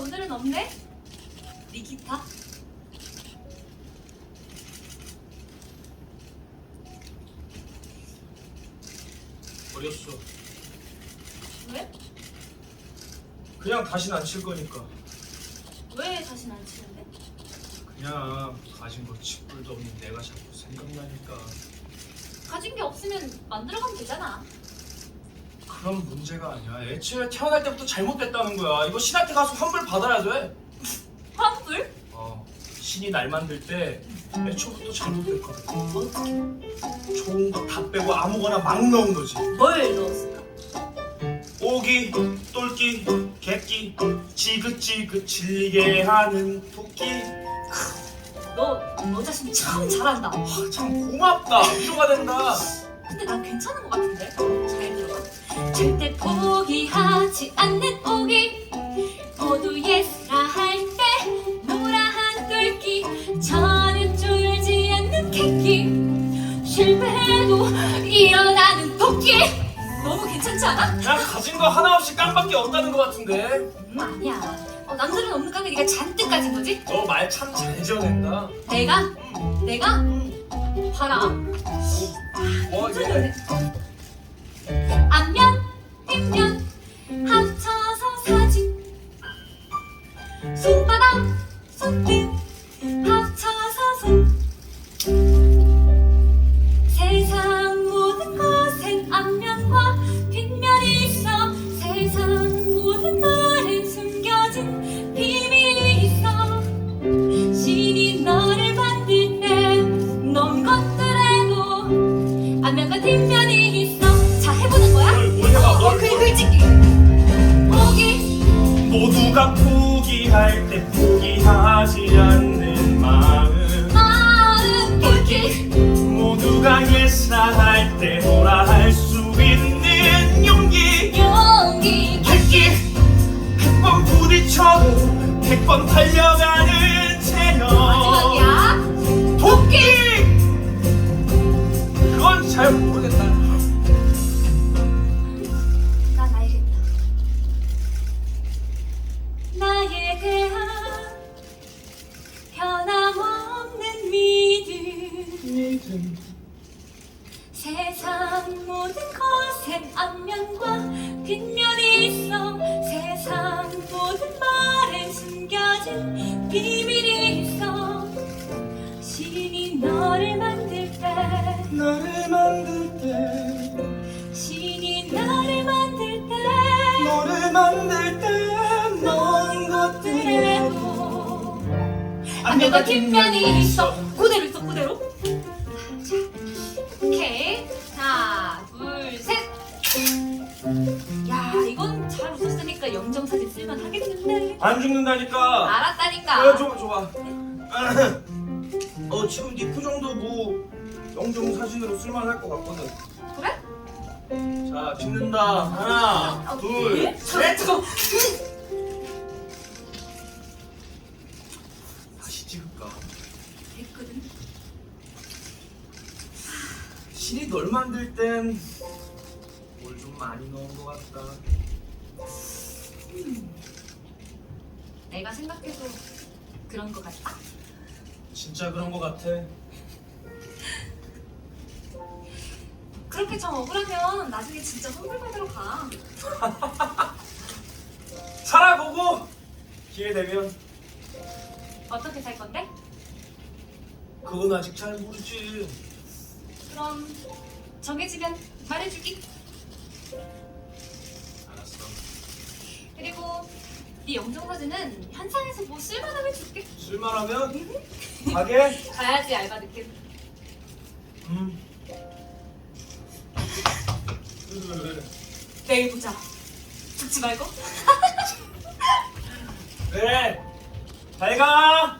오늘은 없네? 네 기타? 버렸어. 왜? 그냥 다신 안 칠 거니까. 왜 다시는 안 치는데? 그냥 가진 거 칩불도 없는 내가 자꾸 생각나니까. 가진 게 없으면 만들어가면 되잖아. 그런 문제가 아니야. 애초에 태어날 때부터 잘못됐다는 거야. 이거 신한테 가서 환불 받아야 돼. 환불? 어, 신이 날 만들 때 애초부터 잘못됐거든. 좋은 거 다 빼고 아무거나 막 넣은 거지. 뭘 넣었을까? 오기, 똘기, 객기, 지긋지긋 질리게 하는 토끼. 너, 너 자신 참 잘한다. 아, 참 고맙다. 위로가 된다. 근데 난 괜찮은 것 같은데? 절대 포기하지 않는 오기. 모두 예스라 할 때 노라한 뚫기. 저는 쫄지 않는 객기. 실패해도 일어나는 토끼. 너무 괜찮지 않아? 그냥 가진 거 하나 없이 깡밖에 없다는 것 같은데. 음, 아니야. 어, 남들은 없는 깡을 네가 잔뜩 가진 거지? 너 말 참 잘 지어낸다. 내가? 내가? 봐라. 뭐 괜찮네. 앞 손바닥, 손등 합쳐서 손. 세상 모든 것엔 앞면과 뒷면이 있어. 세상 모든 말엔 숨겨진 비밀이 있어. 신이 너를 만들 때넌 것들에도 앞면과 뒷면이 있어. 자 해보는 거야? 뭘, 뭘 해봐, 뭘, 어, 그 뭘. 글짓기. 보기. 모두가 포기할 때 포기하지 않는 마음. 마음 뚫기. 모두가 예사할 때 뭐라 할 수 있는 용기. 용기. 객기 백번 부딪혀도 백번 달려 믿음 믿음 세상 모든 것엔 앞면과 뒷면이 있어. 세상 모든 말엔 숨겨진 비밀이 있어. 신이 너를 만들 때 나를 만들 때 신이 나를 만들 때 너를 만들 때넌 것들에도 앞면과 뒷면이 있어. 그대로 있어 그대로 안 죽는다니까. 알았다니까. 어, 좋아 좋아. 어 지금 네 표정도 뭐 영정 사진으로 쓸만할 것 같거든. 그래? 자 찍는다. 하나 둘셋. 잠깐 다시 찍을까? 됐거든. 신이 널 만들 땐 뭘 좀 많이 넣은 것 같다 내가 생각해도 그런 거 같다 진짜 그런 것 같아. 그렇게 좀 억울하면 나중에 진짜 선물 받으러 가. 살아보고 기회 되면. 어떻게 살 건데? 그건 아직 잘 모르지. 그럼 정해지면 말해주기 네 영정사진은 현상에서 뭐 쓸만하면 줄게. 쓸만하면? 가게? 가야지 알바 느낌. 음. 내일 보자. 죽지 말고. 그래 잘가